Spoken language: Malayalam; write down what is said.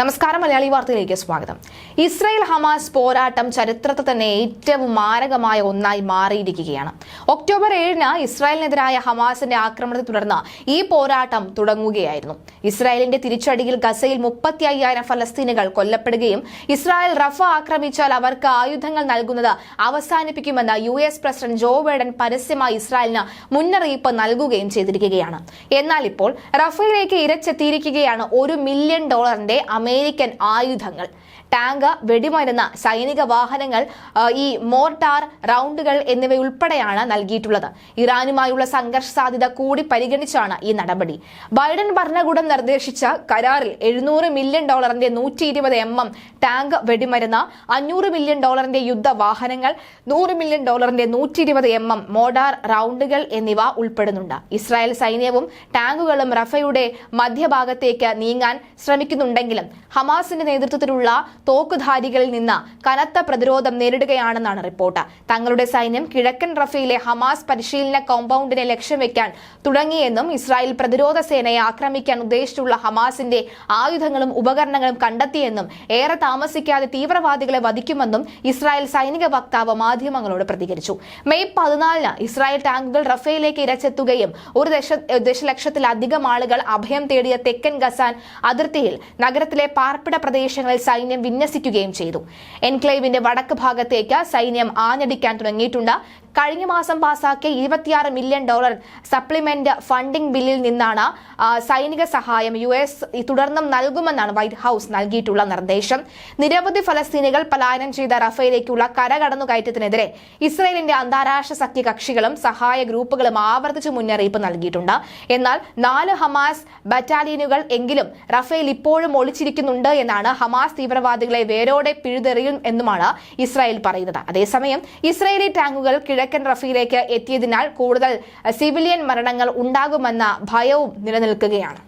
നമസ്കാരം മലയാളി വാർത്തയിലേക്ക് സ്വാഗതം. ഇസ്രായേൽ ഹമാസ് പോരാട്ടം ചരിത്രത്തിൽ തന്നെ ഏറ്റവും മാരകമായ ഒന്നായി മാറിയിരിക്കുകയാണ്. ഒക്ടോബർ ഏഴിന് ഇസ്രായേലിനെതിരായ ഹമാസിന്റെ ആക്രമണത്തെ തുടർന്ന് ഈ പോരാട്ടം തുടങ്ങുകയായിരുന്നു. ഇസ്രായേലിന്റെ തിരിച്ചടിയിൽ ഗസയിൽ മുപ്പത്തി അയ്യായിരം ഫലസ്തീനുകൾ കൊല്ലപ്പെടുകയും ഇസ്രായേൽ റഫ ആക്രമിച്ചാൽ അവർക്ക് ആയുധങ്ങൾ നൽകുന്നത് അവസാനിപ്പിക്കുമെന്ന് U S president Joe Biden പരസ്യമായി ഇസ്രായേലിന് മുന്നറിയിപ്പ് നൽകുകയും ചെയ്തിരിക്കുകയാണ്. എന്നാൽ ഇപ്പോൾ റഫയിലേക്ക് ഇരച്ചെത്തിയിരിക്കുകയാണ് ഒരു മില്യൺ ഡോളറിന്റെ അമേരിക്കൻ ആയുധങ്ങൾ. ടാങ്ക് വെടിമരുന്ന് സൈനിക വാഹനങ്ങൾ ഈ മോർട്ടാർ റൗണ്ടുകൾ എന്നിവയുൾപ്പെടെയാണ് നൽകിയിട്ടുള്ളത്. ഇറാനുമായുള്ള സംഘർഷ സാധ്യത കൂടി പരിഗണിച്ചാണ് ഈ നടപടി. ബൈഡൻ ഭരണകൂടം നിർദ്ദേശിച്ച കരാറിൽ എഴുന്നൂറ് മില്യൺ ഡോളറിന്റെ നൂറ്റി ഇരുപത് എം എം ടാങ്ക് വെടിമരുന്ന് അഞ്ഞൂറ് മില്യൺ ഡോളറിന്റെ യുദ്ധവാഹനങ്ങൾ നൂറ് മില്യൺ ഡോളറിന്റെ നൂറ്റി ഇരുപത് എം എം മോഡാർ റൗണ്ടുകൾ എന്നിവ ഉൾപ്പെടുന്നുണ്ട്. ഇസ്രായേൽ സൈന്യവും ടാങ്കുകളും റഫയുടെ മധ്യഭാഗത്തേക്ക് നീങ്ങാൻ ശ്രമിക്കുന്നുണ്ടെങ്കിലും ഹമാസിന്റെ നേതൃത്വത്തിലുള്ള തോക്കുധാരികളിൽ നിന്ന് കനത്ത പ്രതിരോധം നേരിടുകയാണെന്നാണ് റിപ്പോർട്ട്. തങ്ങളുടെ സൈന്യം കിഴക്കൻ റഫയിലെ ഹമാസ് പരിശീലന കോമ്പൗണ്ടിനെ ലക്ഷ്യം വെക്കാൻ തുടങ്ങിയെന്നും ഇസ്രായേൽ പ്രതിരോധ സേനയെ ആക്രമിക്കാൻ ഉദ്ദേശിച്ചുള്ള ഹമാസിന്റെ ആയുധങ്ങളും ഉപകരണങ്ങളും കണ്ടെത്തിയെന്നും ഏറെ താമസിക്കാതെ തീവ്രവാദികളെ വധിക്കുമെന്നും ഇസ്രായേൽ സൈനിക വക്താവ് മാധ്യമങ്ങളോട് പ്രതികരിച്ചു. മെയ് പതിനാലിന് ഇസ്രായേൽ ടാങ്കുകൾ റഫയിലേക്ക് ഇരച്ചെത്തുകയും ഒരു ദശ ദശലക്ഷത്തിലധികം ആളുകൾ അഭയം തേടിയ തെക്കൻ ഗസാൻ അതിർത്തിയിൽ നഗരത്തിലെ പാർപ്പിട പ്രദേശങ്ങളിൽ സൈന്യം വിന്യസിക്കുകയും ചെയ്തു. എൻക്ലേവിന്റെ വടക്ക് ഭാഗത്തേക്ക് സൈന്യം ആഞ്ഞടിക്കാൻ തുടങ്ങിയിട്ടുണ്ട്. കഴിഞ്ഞ മാസം പാസാക്കിയ ഇരുപത്തിയാറ് മില്യൺ ഡോളർ സപ്ലിമെന്റ് ഫണ്ടിംഗ് ബില്ലിൽ നിന്നാണ് സൈനിക സഹായം യു എസ് തുടർന്നും നൽകുമെന്നാണ് വൈറ്റ് ഹൌസ് നൽകിയിട്ടുള്ള നിർദ്ദേശം. നിരവധി ഫലസ്തീനികൾ പലായനം ചെയ്ത റഫയിലേക്കുള്ള കരകടന്നുകയറ്റത്തിനെതിരെ ഇസ്രയേലിന്റെ അന്താരാഷ്ട്ര സഖ്യകക്ഷികളും സഹായ ഗ്രൂപ്പുകളും ആവർത്തിച്ച് മുന്നറിയിപ്പ് നൽകിയിട്ടുണ്ട്. എന്നാൽ നാല് ഹമാസ് ബറ്റാലിയനുകൾ എങ്കിലും റഫേൽ ഇപ്പോഴും ഒളിച്ചിരിക്കുന്നുണ്ട് എന്നാണ് ഹമാസ് തീവ്രവാദികളെ വേരോടെ പിഴുതെറിയും എന്നുമാണ് ഇസ്രായേൽ പറയുന്നത്. അതേസമയം ഇസ്രായേലി ടാങ്കുകൾ കിഴക്കൻ റഫിയിലേക്ക് എത്തിയതിനാൽ കൂടുതൽ സിവിലിയൻ മരണങ്ങൾ ഉണ്ടാകുമെന്ന ഭയവും നിലനിൽക്കുകയാണ്.